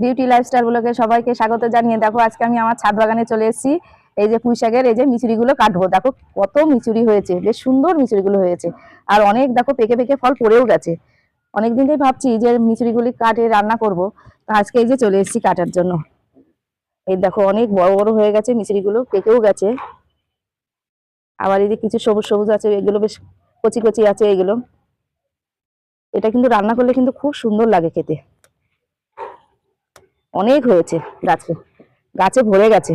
Beauty lifestyle গুলোকে সবাইকে স্বাগত জানিয়ে, দেখো আজকে আমি আমার ছাদ বাগানে চলে এসেছি। এই যে পুঁই শাকের এই যে মিচুরিগুলো কাটবো। দেখো কত মিচুরি হয়েছে, বেশ সুন্দর মিচুরিগুলো হয়েছে। আর অনেক, দেখো পেকে পেকে ফল পড়েও গেছে। অনেকদিন থেকে ভাবছি যে মিচুরিগুলি কাটে, রান্না করব। আজকে এই যে চলে এসেছি কাটার জন্য। এই দেখো অনেক বড় বড় হয়ে গেছে মিচুরিগুলো পেকেও গেছে। আবার এই যে কিছু সবুজ সবুজ আছে, এগুলো বেশ কচি কচি আছে, এগুলো। এটা কিন্তু রান্না করলে কিন্তু খুব সুন্দর লাগে খেতে। অনেক হয়েছে গাছে। গাছে ভরে গেছে।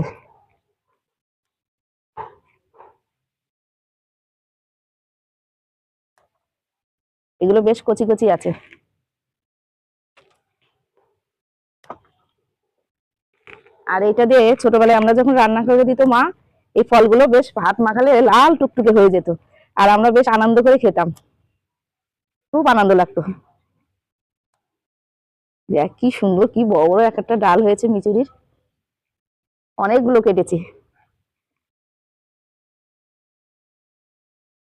এগুলো বেশ কচি কচি আছে। আর এটা দিয়ে ছোটবেলায় আমরা যখন রান্না করে দিত মা, এই ফলগুলো বেশ ভাত মাখালে লাল টুকটুকে হয়ে যেত। আর আমরা বেশ আনন্দ করে খেতাম। খুব আনন্দ লাগতো। দেখ কি সুন্দর কি বড় বড় এক একটা ডাল হয়েছে মিচুরির। অনেকগুলো কেটেছি।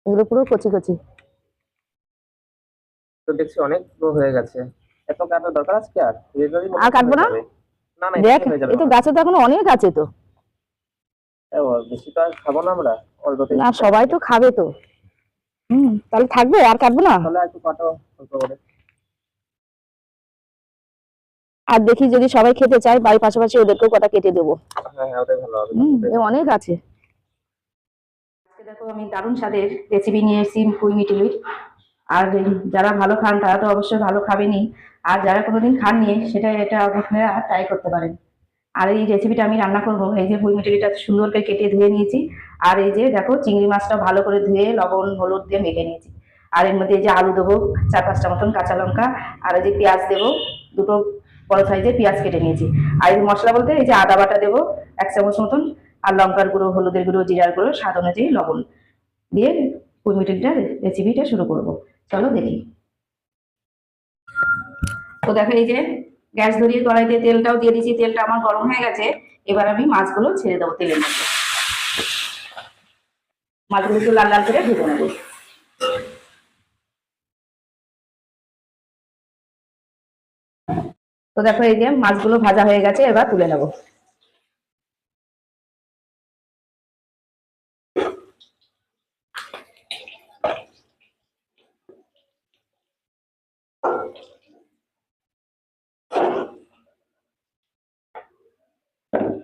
এগুলো পুরো কচি কচি। তো দেখছি অনেক হয়ে গেছে। এত কাটার দরকার আজকে আর? আর কাটবো না? না না দেখ যাবে এই তো গাছে তো এখনও অনেক আছে তো। বেশি তো আর খাব না আমরা অল্পতে না সবাই তো খাবে তো। হুম তাহলে থাকবে আর কাটবো না? তাহলে আর একটু কাটো অল্প করে। আর দেখি যদি সবাই খেতে চায় বাড়ির পাশাপাশি ওদেরকেও কটা কেটে দেবো। হ্যাঁ হ্যাঁ অনেক আছে। দেখো আমি দারুণ স্বাদের রেসিপি নিয়ে এসেছি পুঁই মিটিলির আর যারা ভালো খান তারা তো অবশ্যই ভালো খাবেনি আর যারা কোনোদিন খান খাননি সেটা এটা আপনারা ট্রাই করতে পারেন। আর এই রেসিপিটা আমি রান্না করব। এই যে পুঁই মিটিলিটা সুন্দর করে কেটে ধুয়ে নিয়েছি। আর এই যে দেখো চিংড়ি মাছটা ভালো করে ধুয়ে লবণ হলুদ দিয়ে মেখে নিয়েছি। আর এর মধ্যে এই যে আলু দেবো চার পাঁচটা মতন কাঁচা লঙ্কা। আর এই যে পেঁয়াজ দেবো দুটো বড় সাইজের পেঁয়াজ কেটে নিয়েছি। আর এই মশলা বলতে এই যে আদা বাটা দেবো, এক চামচ মতন, আর লঙ্কার গুঁড়ো, হলুদের গুঁড়ো, জিরার গুঁড়ো, স্বাদ অনুযায়ী লবণ দিয়ে কুইমিটিনটা রেসিপিটা শুরু করব। চলো দেখি। তো দেখেন এই যে গ্যাস ধরিয়ে কড়াইতে তেলটাও দিয়ে দিয়েছি, তেলটা আমার গরম হয়ে গেছে, এবার আমি মাছগুলো ছেড়ে দেবো তেলের মধ্যে। মাছগুলো একটু লাল লাল করে ভেজে নেব। তো দেখো এই যে মাছগুলো ভাজা হয়ে গেছে, এবার তুলে নেব।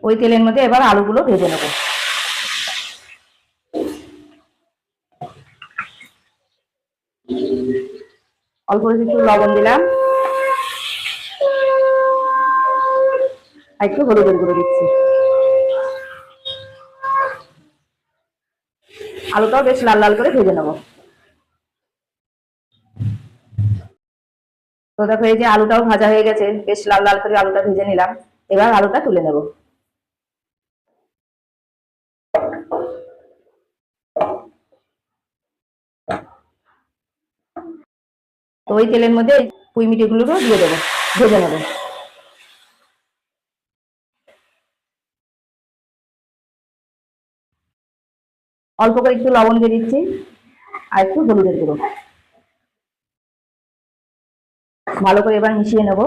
ওই তেলের মধ্যে এবার আলুগুলো ভেজে নেব। অল্প একটু লবণ দিলাম। একটু হলুদের গুঁড়ো দিচ্ছি আলুটাও বেশ লাল লাল করে ভেজে নেব। তো দেখো, এই যে আলুটাও ভাজা হয়ে গেছে, বেশ লাল লাল করে আলুটা ভেজে নিলাম। এবার আলুটা তুলে নেব। তো ওই তেলের মধ্যে পুঁই মিটিগুলোকেও দিয়ে দেবো, ভেজে নেব। অল্প করে একটু লবণ দিয়ে দিচ্ছি আর একটু হলুদের গুঁড়ো। ভালো করে এবার মিশিয়ে নেব।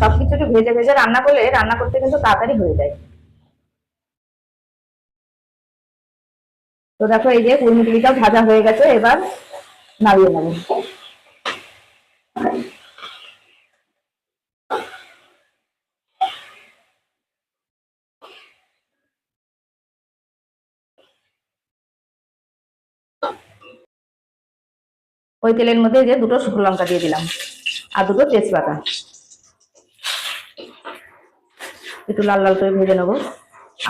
সব কিছু একটু ভেজে ভেজে রান্না করলে রান্না করতে কিন্তু তাড়াতাড়ি হয়ে যায়। তো দেখো এই যে কুড়মিটিটাও ভাজা হয়ে গেছে, এবার নামিয়ে নেব। ওই তেলের মধ্যে যে দুটো শুকনো লঙ্কা দিয়ে দিলাম আর দুটো তেজপাতা। একটু লাল লাল করে ভেজে নেব।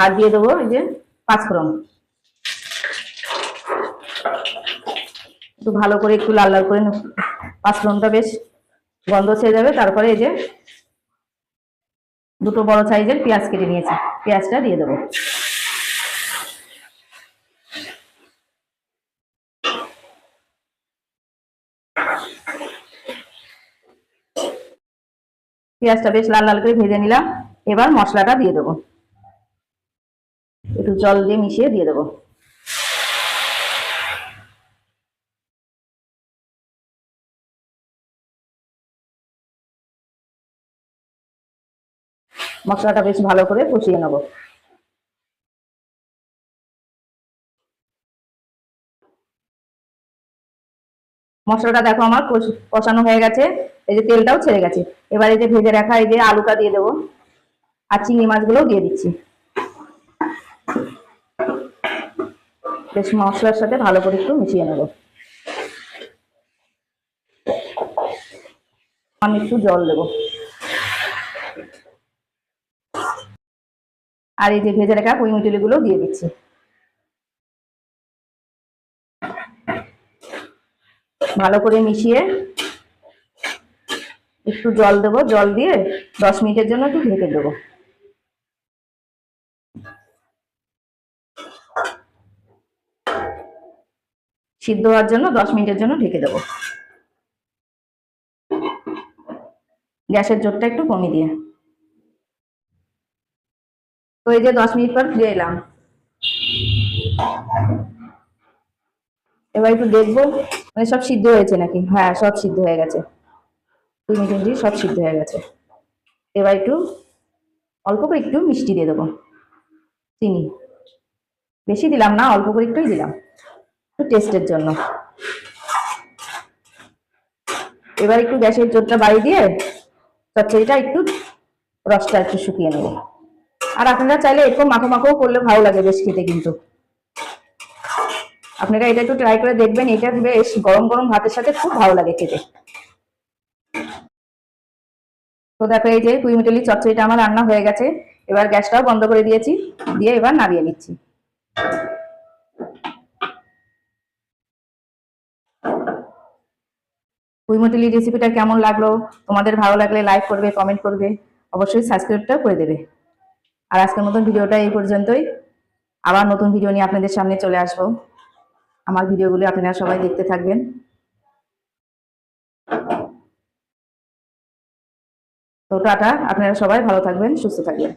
আর দিয়ে দেবো এই যে পাঁচফোড়ন। একটু ভালো করে একটু লাল লাল করে পাঁচফোড়নটা বেশ গন্ধ ছেড়ে যাবে। তারপরে এই যে দুটো বড় সাইজের পেঁয়াজ কেটে নিয়েছি। পেঁয়াজটা দিয়ে দেবো। পেঁয়াজটা বেশ লাল লাল করে ভেজে নিলাম। এবার মশলাটা দিয়ে দেবো। একটু জল দিয়ে মিশিয়ে দিয়ে দেবো। মশলাটা বেশ ভালো করে কষিয়ে নেব। মশলাটা দেখো আমার কষ- কষানো হয়ে গেছে, এই যে তেলটাও ছেড়ে গেছে। এবার এই যে ভেজে রাখা এই যে আলুটা দিয়ে দেবো, আর চিংড়ি মাছগুলোও দিয়ে দিচ্ছি। বেশ মশলার সাথে ভালো করে একটু মিশিয়ে নেব। আমি একটু জল দেবো। আর এই যে ভেজে রাখা মিটুলিগুলো দিয়ে দিচ্ছি। ভালো করে মিশিয়ে একটু জল দেবো, জল দিয়ে দশ মিনিটের জন্য একটু ঢেকে দেবো। সিদ্ধ হওয়ার জন্য দশ মিনিটের জন্য ঢেকে দেবো। গ্যাসের জোরটা একটু কমিয়ে দিয়ে। তো এই যে দশ মিনিট পর ফিরে এলাম। এবার একটু দেখব মানে সব সিদ্ধ হয়েছে নাকি? হ্যাঁ সব সিদ্ধ হয়ে গেছে। দুই মিনিট সব সিদ্ধ হয়ে গেছে। এবার একটু, অল্প করে একটু মিষ্টি দিয়ে দেবো। চিনি। বেশি দিলাম না, অল্প করে একটুই দিলাম। একটু টেস্টের জন্য। এবার একটু গ্যাসের জোরটা বাড়িয়ে দিয়ে চচ্চড়িটা একটু রসটা একটু শুকিয়ে নেব। আর আপনারা চাইলে এরকম মাখো মাখোও করলে ভালো লাগে বেশ খেতে কিন্তু। আপনারা এটা একটু ট্রাই করে দেখবেন, এটা বেশ গরম গরম ভাতের সাথে খুব ভালো লাগে খেতে। তো দেখো এই যে কুই মিটলি চচ্চড়িটা আমার রান্না হয়ে গেছে, এবার গ্যাসটাও বন্ধ করে দিয়েছি, দিয়ে এবার নামিয়ে নিচ্ছি। কুইমটিলি রেসিপিটা কেমন লাগল? তোমাদের ভালো লাগলে লাইক করবে কমেন্ট করবে, অবশ্যই সাবস্ক্রাইবটা করে দেবে। আর আজকের মতন ভিডিওটা এই পর্যন্তই। আবার নতুন ভিডিও নিয়ে আপনাদের সামনে চলে আসব। আমার ভিডিওগুলো আপনারা সবাই দেখতে থাকবেন। তো টাটা আপনারা সবাই ভালো থাকবেন সুস্থ থাকবেন।